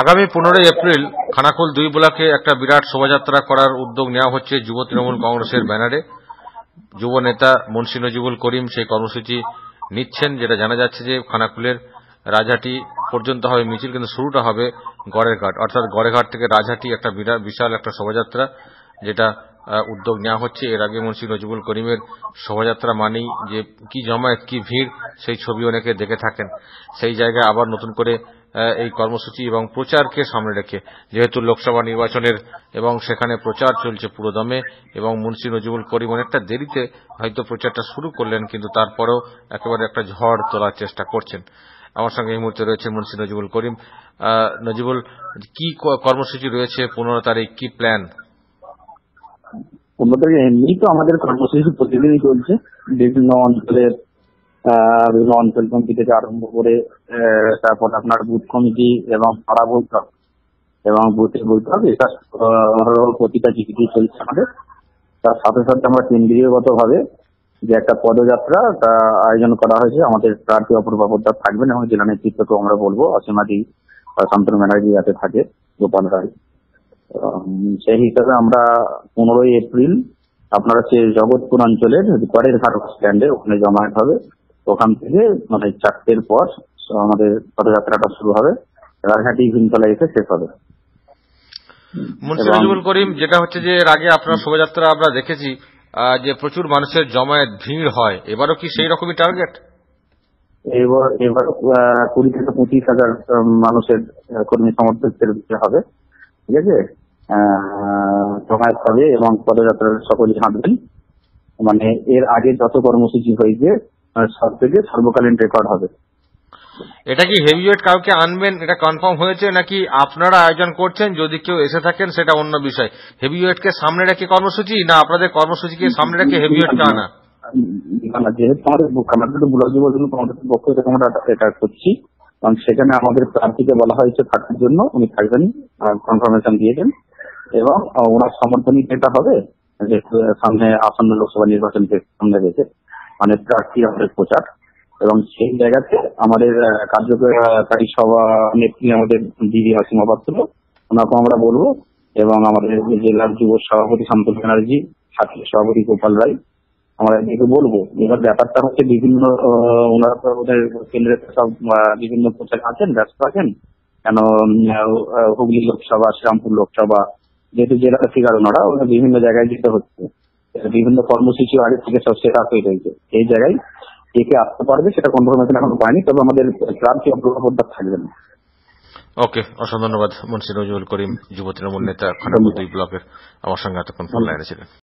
আগামী পনেরোই এপ্রিল খানাকুল দুই ব্লকে একটা বিরাট শোভাযাত্রা করার উদ্যোগ নেওয়া হচ্ছে যুব তৃণমূল কংগ্রেসের ব্যানারে। যুব নেতা মুন্সি নজিবুল করিম সেই কর্মসূচি নিচ্ছেন, যেটা জানা যাচ্ছে যে খানাকুলের রাজহাটি পর্যন্ত হবে, মিছিল কিন্তু শুরুটা হবে গড়ের ঘাট অর্থাৎ গড়েঘাট থেকে রাজহাটি একটা বিরাট বিশাল একটা শোভাযাত্রা, যেটা উদ্যোগ নেওয়া হচ্ছে। এর আগে মুন্সি নজিবুল করিমের শোভাযাত্রা মানেই যে কি জমায়েত, কি ভিড়, সেই ছবি অনেকে দেখে থাকেন। সেই জায়গায় আবার নতুন করে এই কর্মসূচি এবং প্রচারকে সামনে রেখে, যেহেতু লোকসভা নির্বাচনের এবং সেখানে প্রচার চলছে পুরোদমে এবং মুন্সি নজিবুল করিম অনেকটা দেরিতে হয়তো প্রচারটা শুরু করলেন, কিন্তু তারপরেও একেবারে একটা ঝড় তোলার চেষ্টা করছেন। আমার সঙ্গে এই মুহূর্তে রয়েছে মুন্সি নজিবুল করিম। নজিবুল কি কর্মসূচি রয়েছে? পনেরো তারিখ কি প্ল্যান? এমনি তো আমাদের কর্মসূচি প্রতিদিনই চলছে। বিভিন্ন অঞ্চলের অঞ্চল কমিটি থেকে আরম্ভ করে তারপর আপনার বুথ কমিটি এবং পাড়া বৈঠক। এবং বুথের বৈঠক, এটা প্রতিটা জিপিটি চলছে আমাদের। তার সাথে সাথে আমরা কেন্দ্রীয়গত ভাবে যে একটা পদযাত্রা, তা আয়োজন করা হয়েছে। আমাদের প্রার্থী অপূর্বা পোদ্দার থাকবেন এবং জেলা নেতৃত্বকেও আমরা বলব, অসীমাদি শান্তনু ব্যানার্জি যাতে থাকে, গোপাল রায়। সেই হিসাবে আমরা পনেরোই এপ্রিল আপনার হচ্ছে জগৎপুর অঞ্চলের পরের ঘাট স্ট্যান্ডে ওখানে জমায়েত হবে। ওখান থেকে মানে চারটের পর আমাদের পদযাত্রাটা শুরু হবে। রাজহাটি ভীমতলা এসে শেষ হবে। মুন্সি করিম যেটা হচ্ছে যে এর আগে আপনার শোভাযাত্রা আমরা দেখেছি যে প্রচুর মানুষের জমায়েত ভিড় হয়। এবারও কি সেই রকমই টার্গেট এবার এবার কুড়ি থেকে পঁচিশ হাজার মানুষের কর্মী সমর্থকদের হবে। ঠিক আছে? জমায়েত হবে এবং পদযাত্রার সকলেই হাঁটবেন। মানে এর আগে যত কর্মসূচি হয়েছে সব থেকে সর্বকালীন রেকর্ড হবে। এটা কি হেভিওয়েট কাউকে আনবেন এটা কনফার্ম হয়েছে নাকি আপনারা আয়োজন করছেন? যদি কেউ এসে থাকেন সেটা অন্য বিষয়। হেভিওয়েটকে সামনে রেখে কর্মসূচি না আপনাদের কর্মসূচিকে সামনে রেখে হেভিওয়েটকে আনা? না, যেহেতু আমাদের আমাদের তো ব্লক যুব কংগ্রেসের পক্ষ থেকে আমরা এটা করছি। কারণ সেখানে আমাদের প্রার্থীকে বলা হয়েছে থাকার জন্য উনি থাকবেন কনফার্মেশন দিয়েছেন এবং ওনার সমর্থনই যেটা হবে সামনে আসন্ন লোকসভা নির্বাচন সামনে রেখে মানে প্রার্থী আমাদের প্রচার। এবং সেই জায়গাতে আমাদের কার্যকারী সভা নেত্রী আমাদের দিদি হাসিমা পাত্র ওনাকেও আমরা বলব এবং আমাদের জেলার যুব সভাপতি শান্ত ব্যানার্জি ছাত্র সভাপতি গোপাল রায়, আমরা এদিকে বলব। এবার ব্যাপারটা হচ্ছে বিভিন্ন ওনারা ওদের কেন্দ্রের সব বিভিন্ন প্রচার আছেন, ব্যস্ত আছেন। কেন হুগলি লোকসভা, শ্রীরামপুর লোকসভা, যেহেতু জেলা ফিগার ওনারা বিভিন্ন জায়গায় যেতে হচ্ছে। বিভিন্ন কর্মসূচি আগে থেকে সব সেট আপ হয়ে রয়েছে। এই জায়গায় কে কে আসতে পারবে সেটা কনফার্মেশন এখন পায়নি তবে আমাদের প্রার্থী থাকবে থাকবেন ওকে অসংখ্য ধন্যবাদ মুন্সি নজরুল করিম যুব তৃণমূল নেতা খানাকুল দুই ব্লকের আমার সঙ্গে এতক্ষণ ফোন লাইনে ছিলেন।